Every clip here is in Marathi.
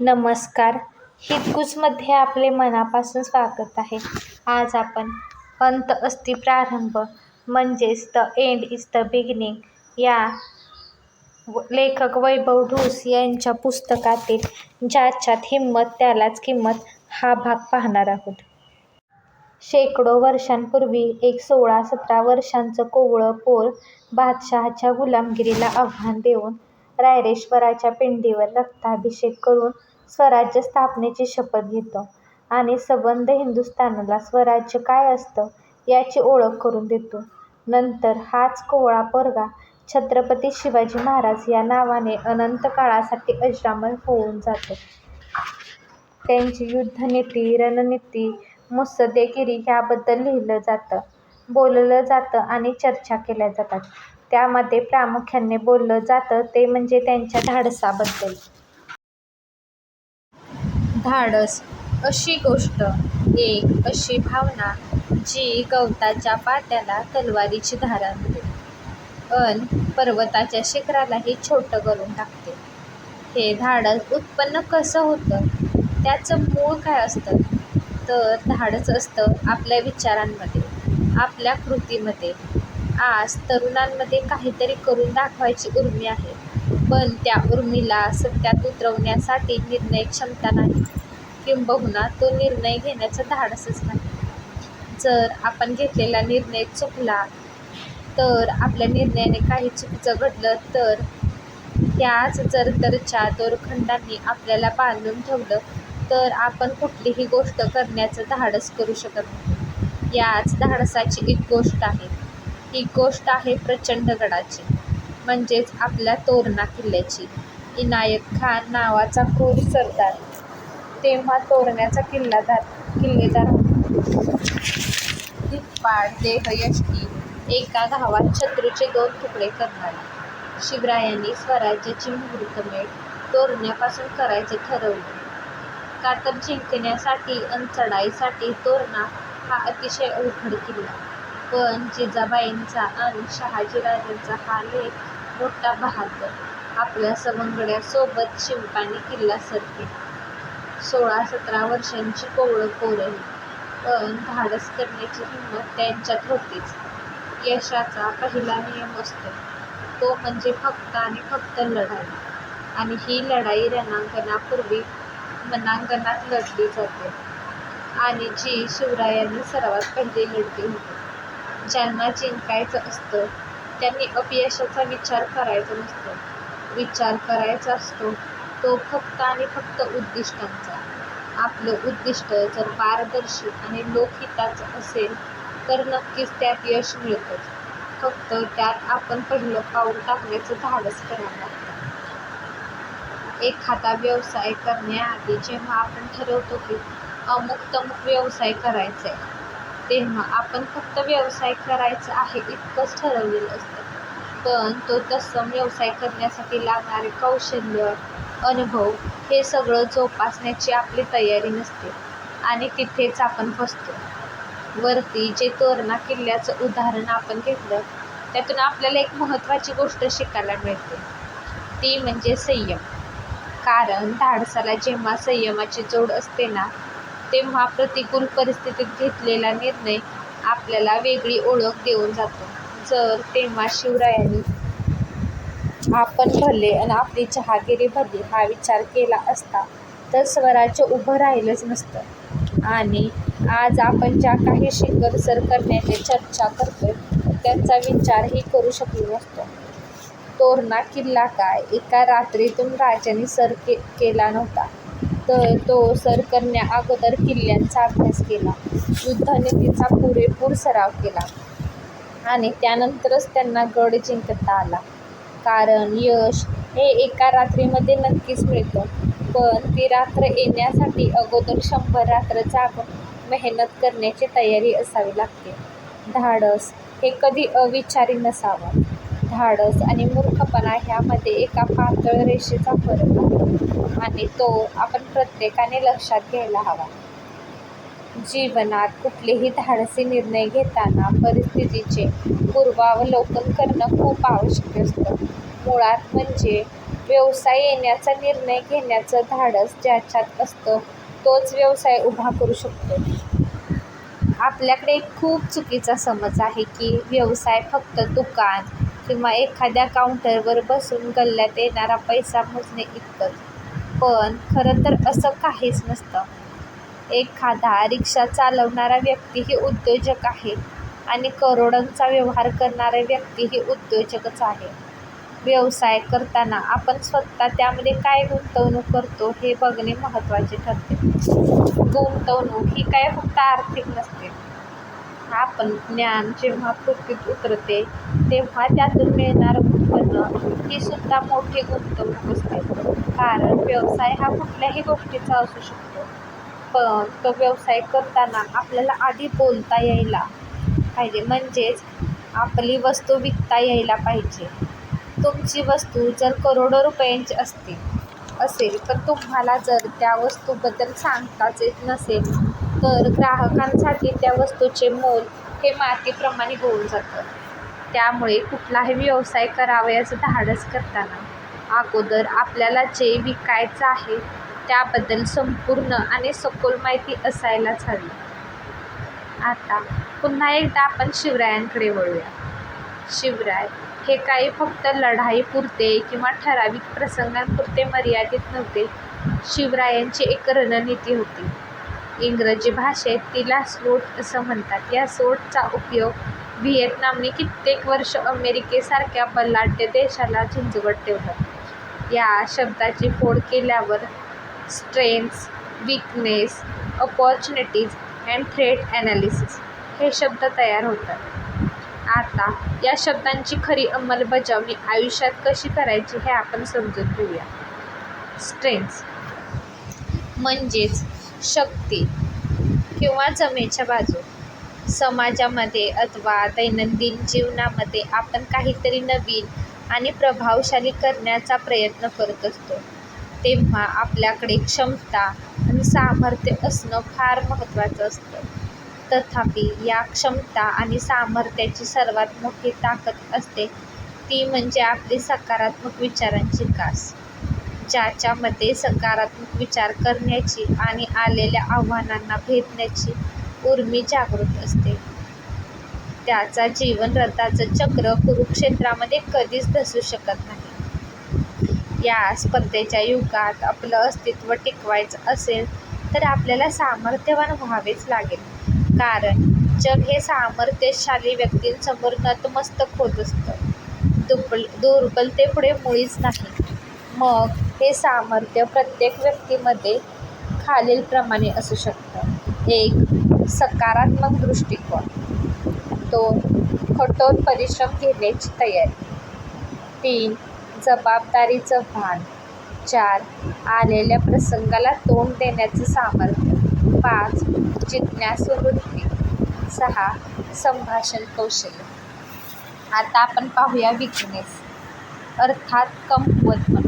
नमस्कार. हितगुजमध्ये आपले मनापासून स्वागत आहे. आज आपण अंत असती प्रारंभ म्हणजेच the end is the beginning या व- लेखक वैभव ढोस यांच्या पुस्तकातील ज्याच्यात हिंमत त्यालाच किंमत हा भाग पाहणार आहोत. शेकडो वर्षांपूर्वी एक सोळा सतरा वर्षांचं कोवळं पोर बादशहाच्या गुलामगिरीला आव्हान देऊन रायरेश्वराच्या पिंडीवर रक्ताभिषेक करून स्वराज्य स्थापनेची शपथ घेतो आणि सबंध हिंदुस्थानाला स्वराज्य काय असतं याची ओळख करून देतो. नंतर हाच कोवळा पोरगा छत्रपती शिवाजी महाराज या नावाने अनंत काळासाठी अजरामर होऊन जातो. त्यांची युद्धनीती, रणनीती, मुत्सद्देगिरी याबद्दल लिहिलं जातं, बोललं जातं आणि चर्चा केल्या जातात. त्यामध्ये प्रामुख्याने बोललं जातं ते म्हणजे त्यांच्या धाडसाबद्दल. धाडस अशी गोष्ट, एक अशी भावना जी गवताच्या पात्याला तलवारीची धार आणते अन पर्वताच्या शिखरालाही छोटं करून टाकते. हे धाडस उत्पन्न कसं होतं? त्याचं मूळ काय असतं? तर धाडस असतं आपल्या विचारांमध्ये, आपल्या कृतीमध्ये. आज तरुणांमध्ये काहीतरी करून दाखवायची उर्मी आहे, पण त्या उर्मीला सत्यात उतरवण्यासाठी निर्णय क्षमता नाही, किंबहुना तो निर्णय घेण्याचं धाडसच नाही. जर आपण घेतलेला निर्णय चुकला तर, आपल्या निर्णयाने काही चुकीचं घडलं तर, त्याच जरतरच्या दोरखंडांनी आपल्याला बांधून ठेवलं तर आपण कुठलीही गोष्ट करण्याचं धाडस करू शकत नाही. याच धाडसाची एक गोष्ट आहे. ही गोष्ट आहे प्रचंडगडाची, म्हणजेच आपल्या तोरणा किल्ल्याची. इनायत खान नावाचा क्रूर सरदार तेव्हा तोरण्याचा किल्लादार किल्लेदार होता. धिप्पाड, देहयष्टी, एका गावात शत्रूचे दोन तुकडे करणारा. शिवरायांनी स्वराज्याची मुहूर्तमेढ तोरण्यापासून करायचे ठरवले कातर जिंकण्यासाठी अन चढाईसाठी तोरणा हा अतिशय अवघड किल्ला. पण जिजाबाईंचा आणि शहाजीराजांचा हा लेख मोठा बहादर आपल्या सवंगड्यासोबत शिंपाणी किल्ला सरते सोळा सतरा वर्षांची कोवळं पोरही, पण धाडस करण्याची हिंमत त्यांच्यात होतीच. यशाचा पहिला नियम असतो तो म्हणजे फक्त आणि फक्त लढाई. आणि ही लढाई रणांगणापूर्वी मनांगणात लढली जाते. आणि जी शिवरायांनी सर्वात पहिले लढली होती. ज्यांना जिंकायचं असतं त्यांनी अपयशाचा विचार करायचा नसतो. विचार करायचा असतो तो फक्त आणि फक्त उद्दिष्टांचा. आपलं उद्दिष्ट जर पारदर्शी आणि लोकहिताचं असेल तर नक्कीच त्यात यश मिळतंच. फक्त त्यात आपण पहिलं पाऊल टाकण्याचं धाडस करावं लागतं. एखादा व्यवसाय करण्याआधी जेव्हा आपण ठरवतो की अमुक-तमुक व्यवसाय करायचाय, तेव्हा आपण फक्त व्यवसाय करायचा आहे इतकंच ठरवलेलं असतं. पण तो तत्सम व्यवसाय करण्यासाठी लागणारे कौशल्य, अनुभव हे सगळं जोपासण्याची आपली तयारी नसते आणि तिथेच आपण फसतो. वरती जे तोरणा किल्ल्याचं उदाहरण आपण घेतलं त्यातून आपल्याला एक महत्त्वाची गोष्ट शिकायला मिळते ती म्हणजे संयम. कारण धाडसाला जेव्हा संयमाची जोड असते ना, तेव्हा प्रतिकूल परिस्थितीत घेतलेला निर्णय आपल्याला वेगळी ओळख देऊन जातो. जर तेव्हा शिवरायांनी आपण भले आणि आपली जहागिरी भरली हा विचार केला असता तर स्वराज्य उभं राहिलंच नसतं आणि आज आपण ज्या काही शिखर सर करण्याची चर्चा करतोय त्यांचा विचारही करू शकलो नसतो. तोरणा किल्ला काय एका रात्रीतून राजाने सर के केला नव्हता, तर तो सर करण्याअगोदर किल्ल्यांचा अभ्यास केला, युद्धाने तिचा पुरेपूर सराव केला आणि त्यानंतरच त्यांना गड जिंकता आला. कारण यश हे एका रात्रीमध्ये नक्कीच मिळतं, पण ती रात्र येण्यासाठी अगोदर शंभर रात्र जागून मेहनत करण्याची तयारी असावी लागते. धाडस हे कधी अविचारी नसावं. धाडस आणि मूर्खपणा ह्यामध्ये एका पातळ रेषेचा फरक आहे आणि तो आपण प्रत्येकाने लक्षात घ्यायला हवा. जीवनात कुठलेही धाडसी निर्णय घेताना परिस्थितीचे पूर्वावलोकन करणं खूप आवश्यक असतं. मुळात म्हणजे व्यवसाय येण्याचा निर्णय घेण्याचं धाडस ज्याच्यात असतं तोच व्यवसाय उभा करू शकतो. आपल्याकडे खूप चुकीचा समज आहे की व्यवसाय फक्त दुकान किंवा एखाद्या काउंटरवर बसून गल्ल्यात येणारा पैसा मोजणे इतकंच. पण खरं तर असं काहीच नसतं. एखादा रिक्षा चालवणारा व्यक्तीही उद्योजक आहे आणि करोडांचा व्यवहार करणारा व्यक्तीही उद्योजकच आहे. व्यवसाय करताना आपण स्वतः त्यामध्ये काय गुंतवणूक करतो हे बघणे महत्त्वाचे ठरते. गुंतवणूक ही काय फक्त आर्थिक नसते. आपण ज्ञान जेव्हा पृथ्वीत उतरते तेव्हा त्यातून मिळणारं उत्पन्न ही सुद्धा मोठी गुंतवणूक असते. कारण व्यवसाय हा कुठल्याही गोष्टीचा असू शकतो. पण तो व्यवसाय करताना आपल्याला आधी बोलता यायला पाहिजे म्हणजेच आपली वस्तू विकता यायला पाहिजे. तुमची वस्तू जर करोडो रुपयांची असते असेल तर तुम्हाला जर त्या वस्तूबद्दल सांगताच येत नसेल तर ग्राहकांसाठी त्या वस्तूचे मोल हे मातीप्रमाणे होऊन जातं. त्यामुळे कुठलाही व्यवसाय करावयाचं धाडस करताना अगोदर आपल्याला जे विकायचं आहे त्याबद्दल संपूर्ण आणि सखोल माहिती असायलाच हवी. आता पुन्हा एकदा आपण शिवरायांकडे वळूया. शिवराय हे काही फक्त लढाईपुरते किंवा ठराविक प्रसंगांपुरते मर्यादित नव्हते. शिवरायांची एक रणनीती होती. इंग्रजी भाषेत तिला सोट असं म्हणतात. या सोटचा उपयोग व्हिएतनामने कित्येक वर्ष अमेरिकेसारख्या बलाढ्य देशाला झुंजवत ठेवतात या शब्दाची फोड केल्यावर strengths, weakness, opportunities and threat analysis हे शब्द तयार होतात. आता या शब्दांची खरी अंमलबजावणी आयुष्यात कशी करायची हे आपण समजून घेऊया. स्ट्रेंथ्स म्हणजेच शक्ती किंवा जमेच्या बाजू. समाजामध्ये अथवा दैनंदिन जीवनामध्ये आपण काहीतरी नवीन आणि प्रभावशाली करण्याचा प्रयत्न करत असतो तेव्हा आपल्याकडे क्षमता आणि सामर्थ्य असणं फार महत्त्वाचं असतं. तथापि या क्षमता आणि सामर्थ्याची सर्वात मोठी ताकद असते ती म्हणजे आपली सकारात्मक विचारांची कास. ज्याच्यामध्ये सकारात्मक विचार करण्याची आणि आलेल्या आव्हानांना भेदण्याची उर्मी जागृत असते त्याचा जीवन रथाचं चक्र कुरुक्षेत्रामध्ये कधीच धसू शकत नाही. या स्पर्धेच्या युगात आपलं अस्तित्व टिकवायचं असेल तर आपल्याला सामर्थ्यवान व्हावेच लागेल. कारण जग हे सामर्थ्यशाली व्यक्तींसमोर नतमस्तक होत असतं. दुर्बलतेपुढे मुळीच नाही. मग हे सामर्थ्य प्रत्येक व्यक्तीमध्ये खालीलप्रमाणे असू शकतं. एक सकारात्मक दृष्टिकोन. दोन कठोर परिश्रम घेण्याची तयारी. तीन जबाबदारीचं भान. चार आलेल्या प्रसंगाला तोंड देण्याचं सामर्थ्य. पाच जिज्ञासू वृत्ती. सहा संभाषण कौशल्य. आता आपण पाहूया विकनेस अर्थात कमकुवतपणा.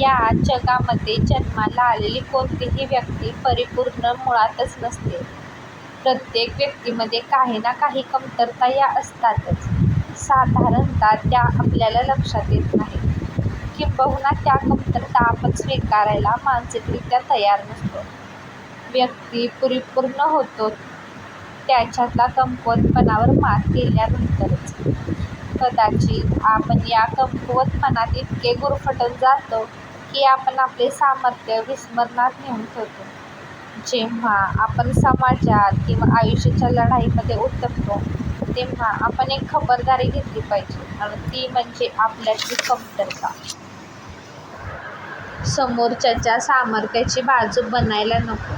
या जगामध्ये जन्माला आलेली कोणतीही व्यक्ती परिपूर्ण मुळातच नसते. प्रत्येक व्यक्तीमध्ये काही ना काही कमतरता या असतातच. साधारणतः त्या आपल्याला लक्षात येत नाहीत. किंबहुना त्या कमतरता आपण स्वीकारायला मानसिकरित्या तयार नसतो. व्यक्ती परिपूर्ण होतो त्याच्यातला कमकुवतपणावर मात केल्यानंतरच. कदाचित आपण या कमकुवतपणात इतके गुरफटून जातो की आपण आपले सामर्थ्य विस्मरणात नेऊन ठेवतो. जेव्हा आपण समाजात किंवा आयुष्याच्या लढाईमध्ये उतरतो तेव्हा आपण एक खबरदारी घेतली पाहिजे आणि ती म्हणजे आपल्यातली कमतरता. समोरच्याच्या सामर्थ्याची बाजू बनायला नको.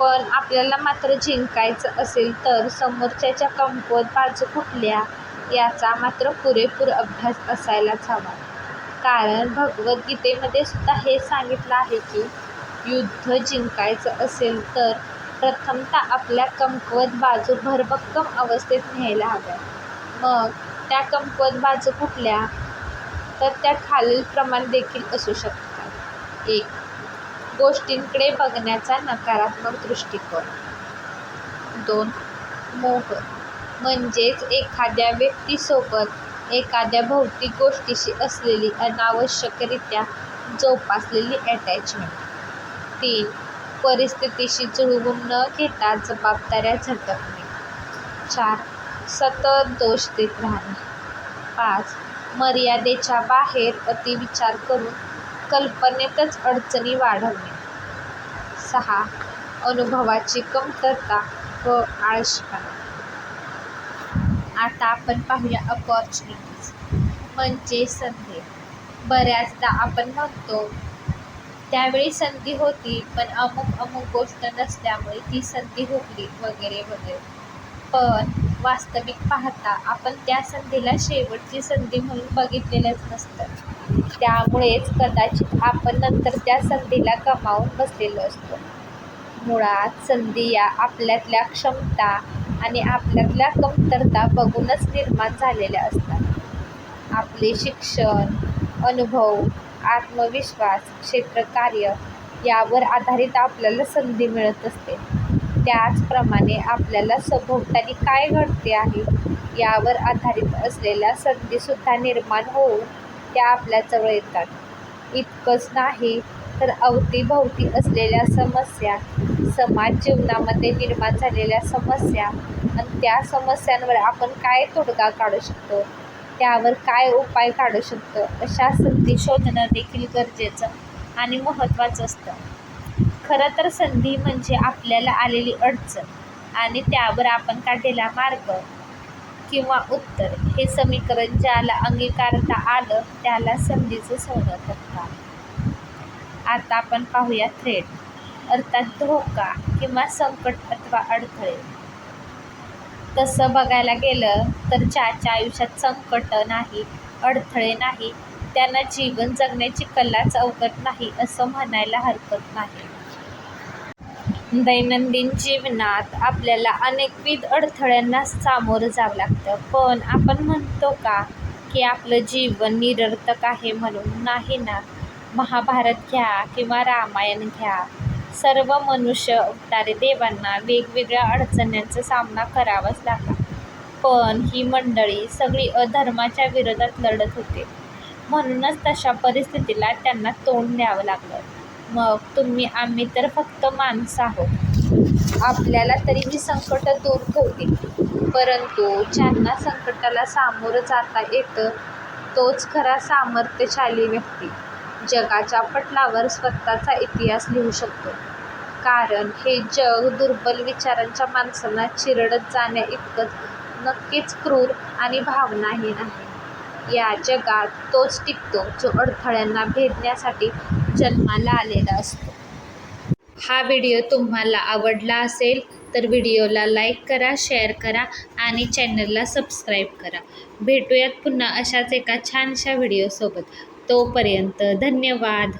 पण आपल्याला मात्र जिंकायचं असेल तर समोरच्याच्या कमकुवत बाजू कुठल्या याचा मात्र पुरेपूर अभ्यास असायलाच हवा. कारण भगवद्गीतेमध्ये सुद्धा हे सांगितलं आहे की युद्ध जिंकायचं असेल तर प्रथमतः आपल्या कमकुवत बाजू भरभक्कम अवस्थेत न्यायला हव्या मग त्या कमकुवत बाजू कुठल्या तर त्या खालीलप्रमाणे देखील असू शकतात. एक गोष्टींकडे बघण्याचा नकारात्मक दृष्टिकोन. दोन मोह म्हणजेच एखाद्या व्यक्तीसोबत एखाद्या भौतिक गोष्टीशी असलेली अनावश्यकरित्या जोपासलेली अटॅचमेंट तीन परिस्थितीशी जुळवून न घेता जबाबदाऱ्या झटकणे चार सतत दोष देत राहणे. पाच मर्यादेच्या बाहेर अतिविचार करून कल्पनेतच अडचणी वाढवणे. सहा अनुभवाची कमतरता व आळशीपणा आता आपण पाहूया अपॉर्च्युनिटीज म्हणजे संधी. बऱ्याचदा आपण म्हणतो त्यावेळी संधी होती पण अमुक अमुक गोष्ट नसल्यामुळे ती संधी हुकली वगैरे वगैरे. पण वास्तविक पाहता आपण त्या संधीला शेवटची संधी म्हणून बघितलेलंच नसतं. त्यामुळेच कदाचित आपण नंतर त्या संधीला गमावून बसलेलो असतो. मुळात संधी या आपल्यातल्या क्षमता आणि आपल्यातल्या कमतरता बघूनच निर्माण झालेल्या असतात. आपले शिक्षण अनुभव आत्मविश्वास क्षेत्रकार्य यावर आधारित आपल्याला संधी मिळत असते. त्याचप्रमाणे आपल्याला सभोवताली काय घडते आहे यावर आधारित असलेल्या संधीसुद्धा निर्माण होऊन त्या आपल्याजवळ येतात. इतकंच नाही तर अवतीभवती असलेल्या समस्या समाज जीवनामध्ये निर्माण झालेल्या समस्या आणि त्या समस्यांवर आपण काय तोडगा काढू शकतो? त्यावर काय उपाय काढू शकतो? अशा संधी शोधणं देखील गरजेचं आणि महत्त्वाचं असतं. खरं तर संधी म्हणजे आपल्याला आलेली अडचण आणि त्यावर आपण काढलेला मार्ग किंवा उत्तर हे समीकरण ज्याला अंगीकारता आलं त्याला संधीचं सोनं ठरतं आता आपण पाहूया थ्रेट अर्थात धोका किंवा संकट अथवा अडथळे. तसं बघायला गेलं तर ज्याच्या आयुष्यात संकट नाही अडथळे नाही त्यांना जीवन जगण्याची कलाच अवगत नाही असं म्हणायला हरकत नाही. दैनंदिन जीवनात आपल्याला अनेकविध अडथळ्यांना सामोरं जावं लागतं. पण आपण म्हणतो का की आपलं जीवन निरर्थक आहे म्हणून? नाही ना. महाभारत घ्या किंवा रामायण घ्या. सर्व मनुष्य अवतारे देवांना वेगवेगळ्या अडचणींचा सामना करावाच लागला. पण ही मंडळी सगळी अधर्माच्या विरोधात लढत होते. म्हणूनच तशा परिस्थितीला त्यांना तोंड द्यावं लागलं. मग तुम्ही आम्ही तर फक्त माणसं आहोत. आपल्याला तरी ही संकट दूर ठेवतील. परंतु ज्यांना संकटाला सामोरं जाता येतं तोच खरा सामर्थ्यशाली व्यक्ती. जगाच्या पटलावर स्वतःचा इतिहास लिहू शकतो. कारण हे जग दुर्बल विचारांच्या माणसांना चिरडत जाण्याइतकंच नक्कीच क्रूर आणि भावनाहीन आहे. या जगात तोच टिकतो जो अडथळ्यांना भेदण्यासाठी जन्माला आलेला असतो. हा व्हिडिओ तुम्हाला आवडला असेल तर व्हिडिओला लाईक करा शेअर करा आणि चॅनलला सबस्क्राईब करा. भेटूयात पुन्हा अशाच एका छानशा व्हिडिओसोबत. तोपर्यंत धन्यवाद.